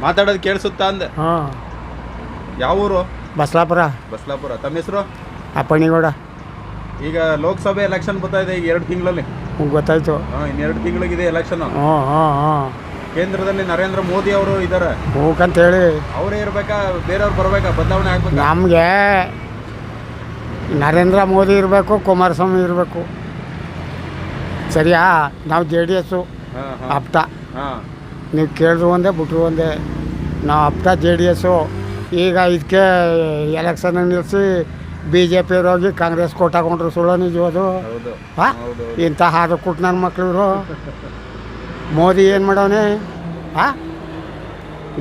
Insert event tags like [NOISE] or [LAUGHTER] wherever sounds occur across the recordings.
ಮಾತಾಡೋದು ಕೇಳಿಸುತ್ತಾ ಅಂದೆ. ಹಾಂ. ಯಾವ ಊರು ಬಸ್ಲಾಪುರ. ಬಸ್ಲಾಪುರ. ತಮ್ಮ ಹೆಸರು? ಅಪ್ಪಣಿಗೌಡ ಈಗ ಲೋಕಸಭೆ ಎಲೆಕ್ಷನ್ ಬರ್ತಾ ಇದೆ ಈಗ ಎರಡು ತಿಂಗಳಲ್ಲಿ. ಹ್ಞೂ ಗೊತ್ತಾಯ್ತು. ಇನ್ನೆರಡು ತಿಂಗಳಿಗಿದೆ ಎಲೆಕ್ಷನ್ ಹ್ಞೂ ಹ್ಞೂ ಹ್ಞೂ ಕೇಂದ್ರದಲ್ಲಿ ನರೇಂದ್ರ ಮೋದಿ ಅವರು ಇದ್ದಾರೆ. ಹೋಗಂತೇಳಿ. ಅವರೇ ಇರ್ಬೇಕಾ ಬೇರೆಯವ್ರು ಬರ್ಬೇಕಾ? ಬದಲಾವಣೆ ಆಗ್ಬೇಕಾ? ನಮಗೆ ನರೇಂದ್ರ ಮೋದಿ ಇರಬೇಕು ಕುಮಾರಸ್ವಾಮಿ ಇರಬೇಕು. ಸರಿಯಾ? ನಾವು ಜೆ ಡಿ ಎಸ್ಸು. ಹಾಂ ಹಾ, ಅಪ್ಟ ಹಾಂ. ನೀವು ಕೇಳಿದ್ರು ಒಂದೇ ಬಿಟ್ರು ಒಂದೇ. ನಾವು ಅಪ್ಟ ಜೆ ಡಿ ಎಸ್ಸು. ಈಗ ಇದಕ್ಕೆ ಎಲೆಕ್ಷನ್ ನಿಲ್ಲಿಸಿ ಬಿ ಜೆ ಪಿ ಹೋಗಿ ಕಾಂಗ್ರೆಸ್ ಕೋಟ್ ಹಾಕೊಂಡ್ರು ಸುಳ್ಳು ನಿಜವದು ಹಾಂ? ಇಂಥ ಹಾದು ಕೊಟ್ಟು ನನ್ನ ಮಕ್ಳು ಮೋದಿ ಏನು ಮಾಡವನೆ ಹಾಂ?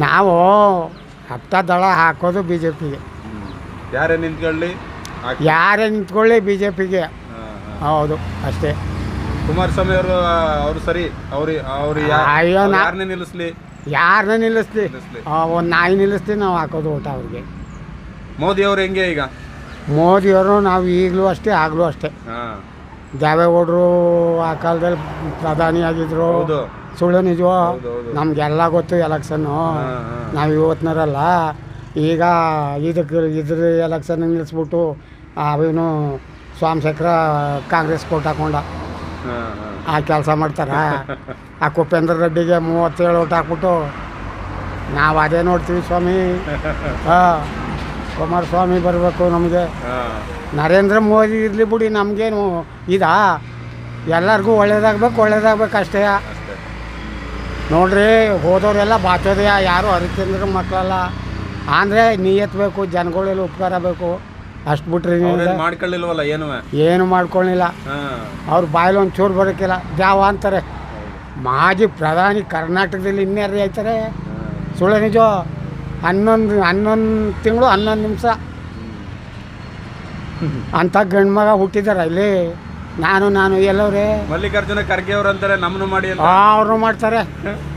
ನಾವು ಹಪ್ತ ದಳ ಹಾಕೋದು ಬಿ ಜೆ ಪಿಗೆ. ಯಾರೇ ನಿಂತ್ಕೊಳ್ಳಿ ಯಾರೇ ನಿಂತ್ಕೊಳ್ಳಿ ಬಿ ಜೆ ಪಿಗೆ. ಹೌದು ಅಷ್ಟೇ. ಕುಮಾರಸ್ವಾಮಿ ಅವರು ಅವ್ರು ಸರಿ ಅವ್ರಿ ಅವ್ರು ಅಯ್ಯೋ, ನಾ- ಯಾರನ್ನೇ ನಿಲ್ಲಿಸ್ಲಿ? ಯಾರನ್ನ ನಿಲ್ಲಿಸ್ಲಿ? ನಿಲ್ಲಿಸ್ಲಿ. ಒಂದು ನಾಯಿ ನಿಲ್ಲಿಸ್ಲಿ ನಾವು ಹಾಕೋದು ಊಟ ಅವ್ರಿಗೆ. ಮೋದಿ ಅವ್ರು ಹೆಂಗೆ ಈಗ? ಮೋದಿಯವರು ನಾವು ಈಗಲೂ ಅಷ್ಟೇ ಆಗಲೂ ಅಷ್ಟೇ. ಹಾ. ದೇವೇಗೌಡರು ಆ ಕಾಲದಲ್ಲಿ ಪ್ರಧಾನಿ ಆಗಿದ್ರು. ಹೌದು. ಸುಳ್ಳು ನಿಜವೋ? ಹೌದು, ಹೌದು. ನಮಗೆಲ್ಲ ಗೊತ್ತು ಎಲೆಕ್ಷನ್ನು ಹಾ, ಹಾ. ನಾವು ಇವತ್ತಿನರಲ್ಲ ಈಗ ಇದಕ್ಕೆ ಇದ್ರ ಎಲೆಕ್ಷನ್ ನಿಲ್ಲಿಸ್ಬಿಟ್ಟು ಅವನು ಸ್ವಾಮಿಶೇಖರ ಕಾಂಗ್ರೆಸ್ ಕೋಟ್ ಹಾಕೊಂಡ. ಆ ಕೆಲಸ ಮಾಡ್ತಾರ. ಆ ಕುಪೇಂದ್ರ ರೆಡ್ಡಿಗೆ ಮೂವತ್ತೇಳು ಓಟ್ ಹಾಕ್ಬಿಟ್ಟು ನಾವು ಅದೇ ನೋಡ್ತೀವಿ ಸ್ವಾಮಿ. [LAUGHS] ಹಾಂ ಕುಮಾರಸ್ವಾಮಿ ಬರಬೇಕು ನಮಗೆ. ನರೇಂದ್ರ ಮೋದಿ ಇರಲಿ ಬಿಡಿ ನಮಗೇನು ಇದಾ? ಎಲ್ಲರಿಗೂ ಒಳ್ಳೇದಾಗಬೇಕು ಒಳ್ಳೇದಾಗಬೇಕು ಅಷ್ಟೇ. ನೋಡ್ರಿ ಹೋದವರೆಲ್ಲ ಬಾಚೋದೆಯಾ ಯಾರು ಹರಿಚಂದ್ರ ಮಕ್ಕಳಲ್ಲ ಅಂದರೆ ನೀಯತ್ಬೇಕು ಜನಗಳೆಲ್ಲ ಉಪಕಾರ ಬೇಕು. ಅಷ್ಟು ಬಿಟ್ರಿ ಮಾಡ್ಕೊಳ್ಳಿಲ್ವಲ್ಲ ಏನು? ಏನು ಮಾಡ್ಕೊಳ್ಳಿಲ್ಲ ಅವ್ರ ಬಾಯಲ್ಲಿ ಒಂದು ಚೂರು ಬರೋಕ್ಕಿಲ್ಲ ದ್ಯಾವ ಅಂತಾರೆ. ಮಾಜಿ ಪ್ರಧಾನಿ ಕರ್ನಾಟಕದಲ್ಲಿ ಇನ್ಯಾರು ಆಯ್ತಾರೆ ಸುಳ್ಳು ನಿಜ? ಹನ್ನೊಂದು ಹನ್ನೊಂದು ತಿಂಗಳು ಹನ್ನೊಂದು ನಿಮಿಷ. ಅಂತ ಗಂಡು ಮಗ ಹುಟ್ಟಿದಾರ ಇಲ್ಲಿ. ನಾನು ನಾನು ಎಲ್ಲವ್ರೆ? ಮಲ್ಲಿಕಾರ್ಜುನ ಖರ್ಗೆ ಅವ್ರು ಅಂತಾರೆ ನಮ್ಮನ್ನು ಮಾಡಿ ಅಂತ. ಅವ್ರು ಮಾಡ್ತಾರೆ.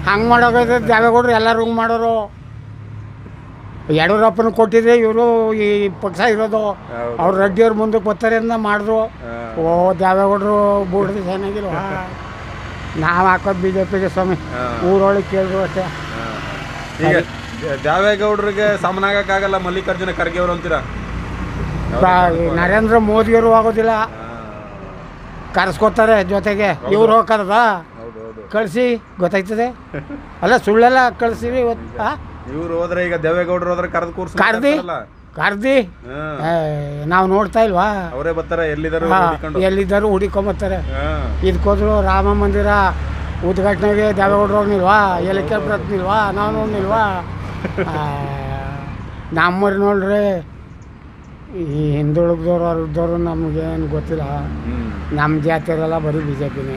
ಹಂಗೆ ಮಾಡೋಕೆ ದೇವೇಗೌಡರು ಎಲ್ಲರಿಗೂ ಮಾಡೋರು. ಯಡಿಯೂರಪ್ಪನ ಕೊಟ್ಟಿದ್ರೆ ಇವರು ಈ ಪಕ್ಷ ಇರೋದು. ಅವ್ರು ರೆಡ್ಡಿಯವ್ರ ಮುಂದಕ್ಕೆ ಬರ್ತಾರೆ ಅಂತ ಮಾಡಿದ್ರು. ಓ ದೇವೇಗೌಡರು ಬೂಡ್ದು ಚೆನ್ನಾಗಿಲ್ಲ ನಾವು ಹಾಕೋದು ಬಿ ಜೆ ಪಿಗೆ ಸ್ವಾಮಿ. ಊರೊಳಗೆ ಕೇಳಿದ್ರು ಅಷ್ಟೇ. ಈಗ ದೇವೇಗೌಡರಿಗೆ ಸಮನಾಗಕ್ಕಾಗಲ್ಲ ಮಲ್ಲಿಕಾರ್ಜುನ ಖರ್ಗೆ ಅವರು ಅಂತೀರಾ? ನರೇಂದ್ರ ಮೋದಿಯವರು ಆಗೋದಿಲ್ಲ. ಕರೆಸ್ಕೊತಾರೆ ಜೊತೆಗೆ. ಇವ್ರು ಹೋಗ್ಕದ ಕಳಿಸಿ ಗೊತ್ತಾಯ್ತದೆ? ಅಲ್ಲ ಸುಳ್ಳೆಲ್ಲ ಕಳಿಸಿರಿ ಇವತ್ತು? ಇವ್ರು ಹೋದ್ರೆ ಈಗ ದೇವೇಗೌಡರು ಹೋದ್ರೆ ಕರೆದು ಕೂರ್ಸ್ ಕರ್ದಿ? ಕರ್ದಿ? ನಾವು ನೋಡ್ತಾ ಇಲ್ವಾ? ಅವರೇ ಬರ್ತಾರೆ ಎಲ್ಲಿದ್ದಾರೆ ಎಲ್ಲಿದ್ದರು ಹುಡಿಕೊಂಬತ್ತಾರೆ ಹಾ. ಇದಕ್ಕೋದ್ರು ರಾಮ ಮಂದಿರ ಉದ್ಘಾಟನೆಗೆ ದೇವೇಗೌಡರು ಹೋಗ್ನಿಲ್ವಾ ಎಲಕ್ಕೆ ಬರ್ತಿಲ್ವಾ ನಾವು ನೋಡ್ನಿಲ್ವಾ ನಮ್ಮವ್ರು ನೋಡ್ರಿ ಈ ಹಿಂದುಳಿದವ್ರು ಅವ್ರದ್ದವ್ರು ನಮಗೇನು ಗೊತ್ತಿಲ್ಲ. ನಮ್ಮ ಜಾತಿಯವರೆಲ್ಲ ಬರೀ ಬಿ ಜೆ ಪಿನೇ.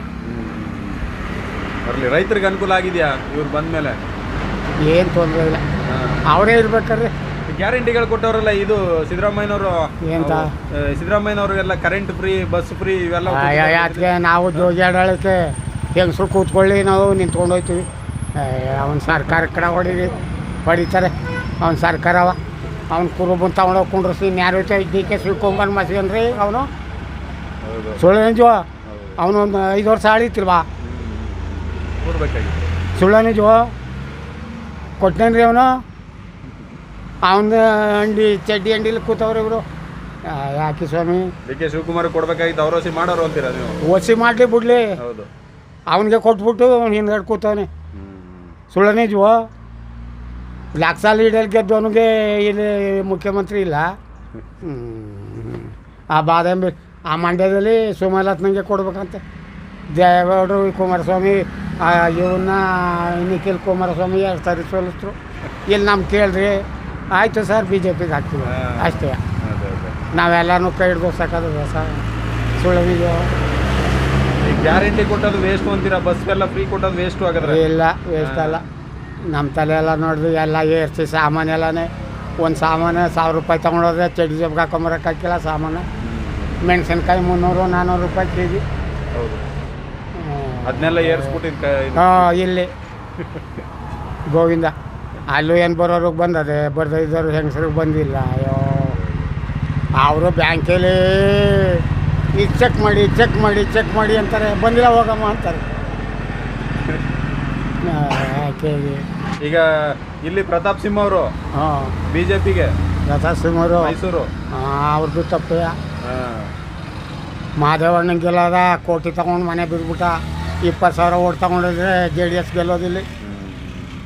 ಬರ್ಲಿ ರೈತರಿಗೆ ಅನುಕೂಲ ಆಗಿದೆಯಾ ಇವ್ರು ಬಂದ್ಮೇಲೆ? ಏನು ತೊಂದರೆ ಇಲ್ಲ. ಅವರೇ ಇರ್ಬೇಕಾದ್ರೆ. ಗ್ಯಾರಂಟಿಗಳು ಕೊಟ್ಟವರಲ್ಲ ಇದು ಸಿದ್ದರಾಮಯ್ಯನವರು ಎಂತ? ಸಿದ್ದರಾಮಯ್ಯನವ್ರಿಗೆಲ್ಲ ಕರೆಂಟ್ ಫ್ರೀ ಬಸ್ ಫ್ರೀ ಇವೆಲ್ಲ ಯಾಕೆ ನಾವು ಜೋಜಾಡಳಕ್ಕೆ ಹೆಂಗಸರು ಕೂತ್ಕೊಳ್ಳಿ ನಾವು ನಿಂತ್ಕೊಂಡು ಹೋಯ್ತೀವಿ ಅವನ ಸರ್ಕಾರ ಕಡೆ ಹೊಡೀರಿ ಹೊಡಿತಾರೆ. ಅವ್ನ ಸರ್ಕಾರ ಅವ. ಅವ್ನ ಕುರುಬನ್ ತಗೊಂಡೋಗಿ ಕುಂಡ್ರಿಸಿ ನ್ಯಾರು ಡಿ ಕೆ ಶಿವಕುಮಾರ್ ಮಸ್ಗನ್ರಿ ಅವನು ಹೌದು. ಅವನೊಂದು ಐದು ವರ್ಷ ಆಳಿತಿಲ್ವಾ? ಕೊಡ್ಬೇಕಾಗಿತ್ತು ಸುಳ್ಳು ರೀ ಅವನು? ಅವನ ಅಂಡಿ ಚಡ್ಡಿ ಅಂಡಿಲಿ ಕೂತವ್ರು ಇವರು. ಯಾಕೆ ಸ್ವಾಮಿ? ಡಿ ಕೆ ಶಿವಕುಮಾರ್ ಕೊಡ್ಬೇಕಾಗಿತ್ತು ಅವ್ರೋಸಿ ಮಾಡೋರು ಅಂತೀರ ನೀವು? ಓಸಿ ಮಾಡಲಿ ಬಿಡ್ಲಿ. ಹೌದು. ಅವನಿಗೆ ಕೊಟ್ಬಿಟ್ಟು ಅವ್ನು ಹಿಂದ್ಗಡೆ ಕೂತವನೆ ಜೀವ ಲಾಕ್ ಸಾಲ ಲಕ್ಷ ಗೆದ್ದು ಗೆದ್ದವನಿಗೆ ಇಲ್ಲಿ ಮುಖ್ಯಮಂತ್ರಿ ಇಲ್ಲ. ಆ ಬಾದಾಮಿ ಆ ಮಂಡ್ಯದಲ್ಲಿ ಸುಮಲತ್ನಂಗೆ ಕೊಡ್ಬೇಕಂತೆ. ದೇವೇಗೌಡರು ಕುಮಾರಸ್ವಾಮಿ ಇವನ್ನ ನಿಖಿಲ್ ಕುಮಾರಸ್ವಾಮಿ ಎರಡು ಸಾರಿ ಸೋಲಿಸ್ರು. ಇಲ್ಲಿ ನಮ್ಗೆ ಕೇಳ್ರಿ ಆಯಿತು ಸರ್ ಬಿ ಜೆ ಪಿಗೆ ಹಾಕ್ತೀವಿ ಅಷ್ಟೇ ನಾವೆಲ್ಲನೂ ಕೈ ಹಿಡ್ದು ಸಾಕಾದ ಸರ್ ಸುಳ್ಳು ಈಗ ಗ್ಯಾರಂಟಿ ಕೊಟ್ಟದ್ದು ವೇಸ್ಟ್ ಅಂತೀರಾ? ಬಸ್ ಎಲ್ಲ ಫ್ರೀ ಕೊಟ್ಟದ್ದು ವೇಸ್ಟ್ ಆಗದ್ರೆ ಇಲ್ಲ ವೇಸ್ಟ್ ಅಲ್ಲ. ನಮ್ಮ ತಲೆ ಎಲ್ಲ ನೋಡಿದ್ವಿ ಎಲ್ಲ ಏರ್ಸಿ ಸಾಮಾನು ಎಲ್ಲನೇ. ಒಂದು ಸಾಮಾನು ಸಾವಿರ ರೂಪಾಯಿ ತೊಗೊಂಡೋದ್ರೆ ಚಡ್ಡಿ ಜಬ್ಗೆ ಹಾಕೊಂಬರಕ್ಕೆ ಹಾಕಿಲ್ಲ ಸಾಮಾನು. ಮೆಣಸಿನ್ಕಾಯಿ ಮುನ್ನೂರು ನಾನ್ನೂರು ರೂಪಾಯಿ ಕೆ ಜಿ ಹೌದು. ಅದನ್ನೆಲ್ಲ ಏರ್ಸ್ಬಿಟ್ಟಿದ್ ಹಾಂ ಇಲ್ಲಿ. ಗೋವಿಂದ. ಅಲ್ಲೂ ಏನು ಬರೋರಿಗೆ ಬಂದದೆ? ಬರ್ದ ಇದ್ದವ್ರು ಹೆಂಗಸ್ರಿಗೆ ಬಂದಿಲ್ಲ. ಅಯ್ಯೋ. ಅವರು ಬ್ಯಾಂಕಲ್ಲಿ ಈಗ ಚೆಕ್ ಮಾಡಿ ಚೆಕ್ ಮಾಡಿ ಚೆಕ್ ಮಾಡಿ ಅಂತಾರೆ. ಬಂದಿಲ್ಲ ಹೋಗಮ್ಮ ಅಂತಾರೆ. [LAUGHS] ಈಗ ಇಲ್ಲಿ ಪ್ರತಾಪ್ ಸಿಂಹ ಅವರು ಹಾಂ. ಸಿಂಹ ಅವರು. ಮೈಸೂರು. ಅವ್ರದ್ದು ತಪ್ಪ. ಮಾದೇವಣ್ಣನ ಗೆಲ್ಲದ ಕೋಟಿ ತಗೊಂಡು ಮನೆ ಬಿದ್ಬಿಟ್ಟ. ಇಪ್ಪತ್ತು ಸಾವಿರ ಓಟ್ ತಗೊಂಡಿದ್ರೆ ಜೆ ಡಿ ಎಸ್ ಗೆಲ್ಲೋದಿಲ್ಲ.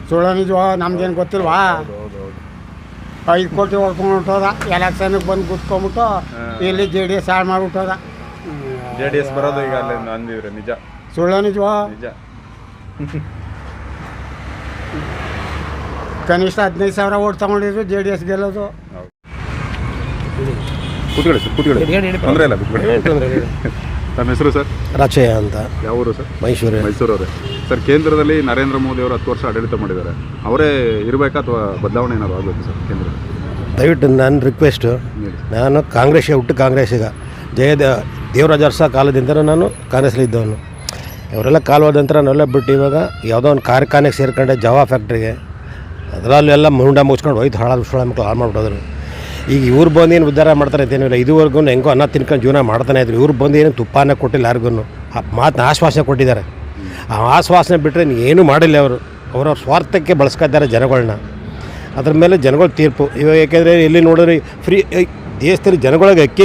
ಸುಳ್ಳು ನಿಜವ ನಮ್ಗೇನು ಗೊತ್ತಿಲ್ವಾ? ಹೌದು ಹೌದು ಹೌದು. ಐದು ಕೋಟಿ ಹೊಡ್ಕೊಂಡು ಎಲೆಕ್ಷನ್ಗೆ ಬಂದು ಕುತ್ಕೊಂಬಿಟ್ಟು ಇಲ್ಲಿ ಜೆ ಡಿ ಎಸ್ ಹಾಳು ಮಾಡಿಬಿಟ್ಟೋದ. ಜೆ ಡಿ ಎಸ್ ಬರೋದು ಈಗ ಅಲ್ಲಿ ಅಂದಿದ್ರೆ ನಿಜ. ಸುಳ್ಳು ನಿಜವ ನಿಜ. ಕನಿಷ್ಠ ಹದಿನೈದು ಸಾವಿರ ಓಟ್ ತಗೊಂಡಿದ್ರು ಜೆ ಡಿ ಎಸ್ ಗೆಲ್ಲೋದು. ಕೂತ್ಕೊಳ್ಳಿ ಸರ್ ಕೂತ್ಕೊಳ್ಳಿ. ತೊಂದರೆ ಇಲ್ಲ ಕೂತ್ಕೊಳ್ಳಿ. ತಮ್ಮ ಹೆಸರು ಸರ್? ರಚಯ ಅಂತ. ಯಾವೂರು ಸರ್? ಮೈಸೂರು. ಅವರೇ ಸರ್ ಕೇಂದ್ರದಲ್ಲಿ ನರೇಂದ್ರ ಮೋದಿ ಅವರು ಹತ್ತು ವರ್ಷ ಆಡಳಿತ ಮಾಡಿದ್ದಾರೆ. ಅವರೇ ಇರಬೇಕಾ ಅಥವಾ ಬದಲಾವಣೆ ಏನಾದ್ರು ಆಗಬೇಕು ಸರ್ ಕೇಂದ್ರ ದಯವಿಟ್ಟು ನನ್ನ ರಿಕ್ವೆಸ್ಟು ನಾನು ಕಾಂಗ್ರೆಸ್ಗೆ ಹುಟ್ಟು ಕಾಂಗ್ರೆಸ್ಸಿಗ ಜಯದ ದೇವರಾಜ ಅರಸ ಕಾಲದಿಂದಲೂ ನಾನು ಕಾಂಗ್ರೆಸ್ಲಿ ಇದ್ದವನು. ಇವರೆಲ್ಲ ಕಾಲವಾದ ನಂತರ ನಾವೆಲ್ಲ ಬಿಟ್ಟು ಇವಾಗ ಯಾವುದೋ ಒಂದು ಕಾರ್ಖಾನೆಗೆ ಸೇರ್ಕೊಂಡೆ ಜವಾ ಫ್ಯಾಕ್ಟ್ರಿಗೆ ಅದರಲ್ಲೆಲ್ಲ ಮುಂಡ ಮುಗಿಸ್ಕೊಂಡು ಹೋಯ್ತು ಹಾಳಾದ ಹಾಳು ಮಕ್ಕಳು ಹಾಳು ಮಾಡ್ಬಿಡೋದ್ರು ಈಗ ಇವ್ರು ಬಂದು ಏನು ಉದ್ಧಾರ ಮಾಡ್ತಾರೆ ಅಂತೇನಿಲ್ಲ ಇದುವರೆಗೂ ಹೆಂಗೋ ಅನ್ನ ತಿನ್ಕೊಂಡು ಜೀವನ ಮಾಡ್ತಾನೆ ಇದ್ರು. ಇವ್ರು ಬಂದು ಏನು ತುಪ್ಪನ ಕೊಟ್ಟಿಲ್ಲ ಯಾರಿಗೂ ಆ ಮಾತು ಆಶ್ವಾಸನೆ ಕೊಟ್ಟಿದ್ದಾರೆ. ಆ ಆಶ್ವಾಸನೆ ಬಿಟ್ಟರೆ ಏನೂ ಮಾಡಿಲ್ಲ ಅವರು. ಅವರವ್ರ ಸ್ವಾರ್ಥಕ್ಕೆ ಬಳಸ್ಕೊತಾರೆ ಜನಗಳನ್ನ ಅದ್ರ ಮೇಲೆ ಜನಗಳ ತೀರ್ಪು. ಇವಾಗ ಯಾಕೆಂದರೆ ಇಲ್ಲಿ ನೋಡಿದ್ರೆ ಫ್ರೀ ದೇಶದಲ್ಲಿ ಜನಗಳಿಗೆ ಅಕ್ಕಿ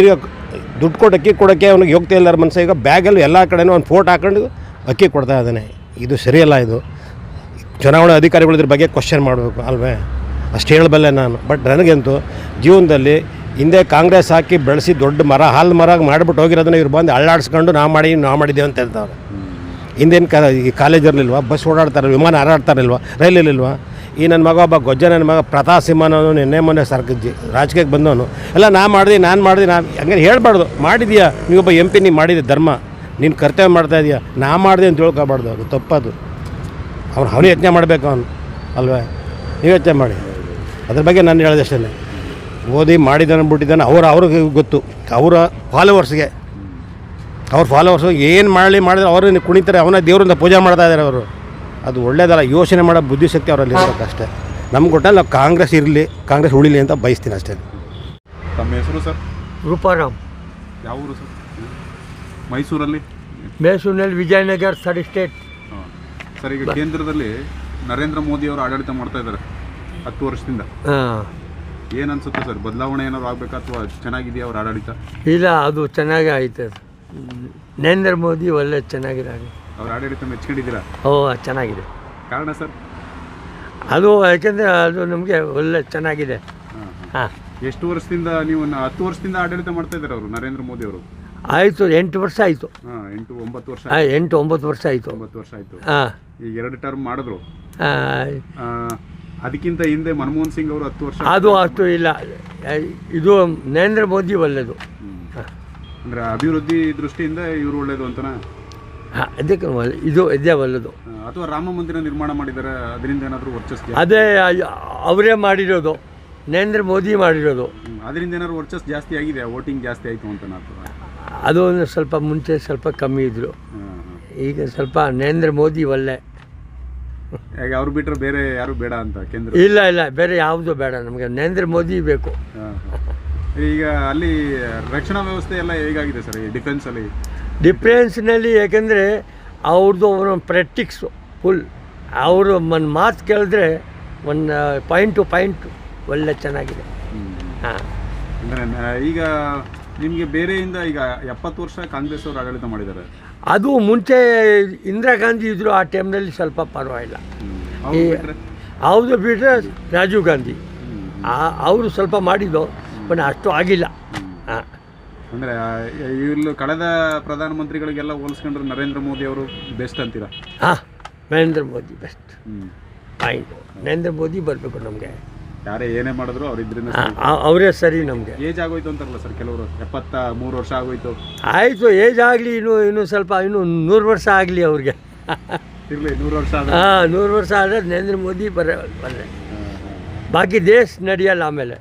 ದುಡ್ಡು ಕೊಟ್ಟು ಅಕ್ಕಿ ಕೊಡೋಕ್ಕೆ ಅವ್ನಿಗೆ ಯೋಗ್ಯತೆ ಇಲ್ಲ ಮನಸ್ಸು ಈಗ ಬ್ಯಾಗಲ್ಲಿ ಎಲ್ಲ ಕಡೆನೂ ಒಂದು ಫೋಟೋ ಹಾಕೊಂಡು ಅಕ್ಕಿ ಕೊಡ್ತಾ ಇದ್ದಾನೆ ಇದು ಸರಿಯಲ್ಲ ಇದು. ಚುನಾವಣಾ ಅಧಿಕಾರಿಗಳು ಇದ್ರ ಬಗ್ಗೆ ಕ್ವಶನ್ ಮಾಡಬೇಕು ಅಲ್ವೇ? ಅಷ್ಟು ಹೇಳಬಲ್ಲೆ ನಾನು. ಬಟ್ ನನಗಂತೂ ಜೀವನದಲ್ಲಿ ಹಿಂದೆ ಕಾಂಗ್ರೆಸ್ ಹಾಕಿ ಬೆಳೆಸಿ ದೊಡ್ಡ ಮರ, ಹಾಲು ಮರ ಮಾಡಿಬಿಟ್ಟು ಹೋಗಿರೋದನ್ನ ಇವ್ರು ಬಂದು ಅಳ್ಳಾಡಿಸ್ಕೊಂಡು ನಾ ಮಾಡಿ, ನಾವು ಮಾಡಿದ್ದೇವೆ ಅಂತ ಹೇಳ್ತಾವ್ರೆ. ಹಿಂದೇನು ಕ ಈ ಕಾಲೇಜ್ ಇರಲಿಲ್ವ? ಬಸ್ ಓಡಾಡ್ತಾರೆ, ವಿಮಾನ ಹಾರಾಡ್ತಾರಲ್ವ? ರೈಲ್ ಇರಲಿಲ್ವಾ? ಈ ನನ್ನ ಮಗ ಒಬ್ಬ ಗೊಜ್ಜ ನನ್ನ ಮಗ ಪ್ರತಾಪ್ ಸಿಂಹನವನು ನಿನ್ನೆ ಮೊನ್ನೆ ಸರ್ಕ ರಾಜಕೀಯಕ್ಕೆ ಬಂದವನು. ಎಲ್ಲ ನಾ ಮಾಡಿದೆ, ನಾನು ಮಾಡಿದೆ, ನಾನು ಹಂಗೆ ಹೇಳ್ಬಾರ್ದು. ಮಾಡಿದೀಯಾ? ನೀವೊಬ್ಬ ಎಂ ಪಿ ನೀ ಮಾಡಿದೆ ಧರ್ಮ. ನೀನು ಕರ್ತವ್ಯ ಮಾಡ್ತಾ ಇದೀಯಾ? ನಾ ಮಾಡಿದೆ ಅಂತ ತಿಳ್ಕೊಬಾರ್ದು ಅದು ತಪ್ಪದು. ಅವ್ನು, ಅವನು ಯತ್ನ ಮಾಡಬೇಕು ಅವನು. ಅಲ್ವೇ? ನೀವು ಯತ್ನ ಮಾಡಿ. ಅದ್ರ ಬಗ್ಗೆ ನಾನು ಹೇಳೋದು ಅಷ್ಟೇ ಓದಿ ಮಾಡಿದ್ದಾನೆ ಬಿಟ್ಟಿದ್ದಾನೆ ಅವ್ರು ಅವ್ರಿಗೆ ಗೊತ್ತು. ಅವರ ಫಾಲೋವರ್ಸ್ಗೆ. ಅವ್ರ ಫಾಲೋವರ್ಸು ಏನು ಮಾಡಲಿ ಮಾಡಿದ್ರೆ ಅವರು ಕುಣಿತಾರೆ ಅವನ ದೇವರಿಂದ ಪೂಜೆ ಮಾಡ್ತಾ ಇದ್ದಾರೆ ಅವರು. ಅದು ಒಳ್ಳೇದಲ್ಲ ಯೋಚನೆ ಮಾಡೋ ಬುದ್ಧಿಶಕ್ತಿ ಅವರಲ್ಲಿ ಇರಬೇಕು ಅಷ್ಟೇ. ನಮ್ಗೆ ಗೊತ್ತಲ್ಲ ನಾವು ಕಾಂಗ್ರೆಸ್ ಇರಲಿ ಕಾಂಗ್ರೆಸ್ ಉಳಿಲಿ ಅಂತ ಬಯಸ್ತೀನಿ ಅಷ್ಟೇ. ತಮ್ಮ ಹೆಸರು ಸರ್? ರೂಪಾರಾಮ್ ಯಾವ ಊರು ಸರ್? ಮೈಸೂರಲ್ಲಿ? ಮೈಸೂರಿನಲ್ಲಿ ವಿಜಯನಗರ ಸರ್ ಸ್ಟೇಟ್. ಸರ್ ಈಗ ಕೇಂದ್ರದಲ್ಲಿ ನರೇಂದ್ರ ಮೋದಿ ಅವರು ಆಡಳಿತ ಮಾಡ್ತಾ ಇದ್ದಾರೆ. ಹತ್ತು ವರ್ಷದಿಂದ. ಏನ್ ಅನ್ಸುತ್ತೆ ಸರ್? ಬದಲಾವಣೆ ಏನಾದ್ರು ಆಗ್ಬೇಕು ಅಥವಾ ಚೆನ್ನಾಗಿದೆಯಾ ಅವ್ರ ಆಡಳಿತ? ಇಲ್ಲ ಅದು ಚೆನ್ನಾಗಿ ಆಯ್ತು ಅದು. ನರೇಂದ್ರ ಮೋದಿ ಒಳ್ಳೆ ಚೆನ್ನಾಗಿದ್ದಾರೆ ಅವ್ರ ಆಡಳಿತ ಮೆಚ್ಕೊಂಡಿದ್ದೀರಾ? ಓ ಚೆನ್ನಾಗಿದೆ. ಕಾರಣ ಸರ್? ಅದು ಯಾಕೆಂದರೆ ಅದು ನಮಗೆ ಒಳ್ಳೆ ಚೆನ್ನಾಗಿದೆ. ಹಾಂ ಹಾಂ. ಎಷ್ಟು ವರ್ಷದಿಂದ ನೀವು ನ- ಹತ್ತು ವರ್ಷದಿಂದ ಆಡಳಿತ ಮಾಡ್ತಾ ಇದ್ದಾರೆ ಅವರು ನರೇಂದ್ರ ಮೋದಿ ಅವರು? ಆಯಿತು ಎಂಟು ವರ್ಷ ಆಯಿತು. ಹಾಂ ಎಂಟು ಒಂಬತ್ತು ವರ್ಷ ಹಾಂ ಎಂಟು ಒಂಬತ್ತು ವರ್ಷ ಆಯಿತು. ಒಂಬತ್ತು ವರ್ಷ ಆಯ್ತು. ಹಾಂ. ಈಗ ಎರಡು ಟರ್ಮ್ ಮಾಡಿದ್ರು. ಆ, ಅದಕ್ಕಿಂತ ಹಿಂದೆ ಮನಮೋಹನ್ ಸಿಂಗ್ ಅವರು ಹತ್ತು ವರ್ಷ ಅದು ಅಷ್ಟು ಇಲ್ಲ. ಇದು ನರೇಂದ್ರ ಮೋದಿ ಒಳ್ಳೆಯದು ಅಂದರೆ ಅಭಿವೃದ್ಧಿ ದೃಷ್ಟಿಯಿಂದ ಇವರು ಒಳ್ಳೇದು ಅಂತನಾ? ಹಾಂ ಅದಕ್ಕೆ ಒಳ್ಳೆ ಇದು ಇದೇ ಒಳ್ಳೆಯದು ಅಥವಾ ರಾಮ ಮಂದಿರ ನಿರ್ಮಾಣ ಮಾಡಿದ್ದಾರೆ ಅದರಿಂದ ಏನಾದರೂ ವರ್ಚಸ್ ಜಾಸ್ತಿ? ಅದೇ ಅವರೇ ಮಾಡಿರೋದು. ನರೇಂದ್ರ ಮೋದಿ ಮಾಡಿರೋದು. ಅದರಿಂದ ಏನಾದ್ರು ವರ್ಚಸ್ ಜಾಸ್ತಿ ಆಗಿದೆ ವೋಟಿಂಗ್ ಜಾಸ್ತಿ ಆಯಿತು ಅಂತ ಅದು ಒಂದು ಸ್ವಲ್ಪ ಮುಂಚೆ ಸ್ವಲ್ಪ ಕಮ್ಮಿ ಇದ್ದರು. ಈಗ ಸ್ವಲ್ಪ ನರೇಂದ್ರ ಮೋದಿ ಒಳ್ಳೆ. ಅವ್ರು ಬಿಟ್ಟರೆ ಬೇರೆ ಯಾರು ಬೇಡ ಅಂತ ಕೇಂದ್ರ ಇಲ್ಲ ಇಲ್ಲ ಬೇರೆ ಯಾವುದು ಬೇಡ ನಮಗೆ ನರೇಂದ್ರ ಮೋದಿ ಬೇಕು. ಈಗ ಅಲ್ಲಿ ರಕ್ಷಣಾ ವ್ಯವಸ್ಥೆ ಎಲ್ಲ ಹೇಗಾಗಿದೆ ಸರ್ ಈ ಡಿಫೆನ್ಸ್ ಅಲ್ಲಿ? ಡಿಫೆನ್ಸ್ನಲ್ಲಿ ಯಾಕೆಂದ್ರೆ ಅವ್ರದ್ದು ಅವರ ಪ್ರ್ಯಾಕ್ಟಿಕ್ಸು ಫುಲ್ ಅವರು ಒಂದು ಮಾತು ಕೇಳಿದ್ರೆ ಒಂದು ಪಾಯಿಂಟ್ ಟು ಪಾಯಿಂಟ್ ಒಳ್ಳೆ ಚೆನ್ನಾಗಿದೆ. ಹಾಂ. ಅಂದ್ರೆ ಈಗ ನಿಮಗೆ ಬೇರೆಯಿಂದ ಈಗ ಎಪ್ಪತ್ತು ವರ್ಷ ಕಾಂಗ್ರೆಸ್ ಅವರು ಆಡಳಿತ ಮಾಡಿದ್ದಾರೆ. ಅದು ಮುಂಚೆ ಇಂದಿರಾ ಗಾಂಧಿ ಇದ್ದರು ಆ ಟೈಮ್ನಲ್ಲಿ ಸ್ವಲ್ಪ ಪರವಾಗಿಲ್ಲ. ಅವ್ರು ಈ- ಅವ್ರದ್ದು ಬಿಟ್ಟರೆ ರಾಜೀವ್ ಗಾಂಧಿ. ಅವರು ಸ್ವಲ್ಪ ಮಾಡಿದ್ದು ಬಟ್ ಅಷ್ಟು ಆಗಿಲ್ಲ. ಹಾಂ. ಅಂದ್ರೆ ಇಲ್ಲಿ ಕಳೆದ ಪ್ರಧಾನಮಂತ್ರಿಗಳಿಗೆಲ್ಲ ಹೋಲಿಸ್ಕೊಂಡ್ರೆ ನರೇಂದ್ರ ಮೋದಿ ಅವರು ಬೆಸ್ಟ್ ಅಂತೀರಾ? ಹಾಂ ನರೇಂದ್ರ ಮೋದಿ ಬೆಸ್ಟ್. ಪಾಯಿಂಟ್ ನರೇಂದ್ರ ಮೋದಿ ಬರಬೇಕು ನಮಗೆ. ಯಾರೇ ಏನೇ ಮಾಡಿದ್ರು ಅವ್ರು ಇದ್ರಿಂದ ಅವರೇ ಸರಿ ನಮಗೆ. ಏಜ್ ಆಗೋಯ್ತು ಅಂತಾರಲ್ಲ ಸರ್ ಕೆಲವರು? ಎಪ್ಪತ್ತ ಮೂರು ವರ್ಷ ಆಗೋಯ್ತು. ಆಯಿತು ಏಜ್ ಆಗಲಿ ಇನ್ನು ಇನ್ನು ಸ್ವಲ್ಪ ಇನ್ನು ನೂರು ವರ್ಷ ಆಗಲಿ ಅವ್ರಿಗೆ. ಇರಲಿ ನೂರು ವರ್ಷ ಆದ್ರೆ. ಹಾಂ ನೂರು ವರ್ಷ ಆದರೆ ನರೇಂದ್ರ ಮೋದಿ ಬರ ಬರಲಿ ಬಾಕಿ ದೇಶ ನಡೆಯಲ್ಲ ಆಮೇಲೆ.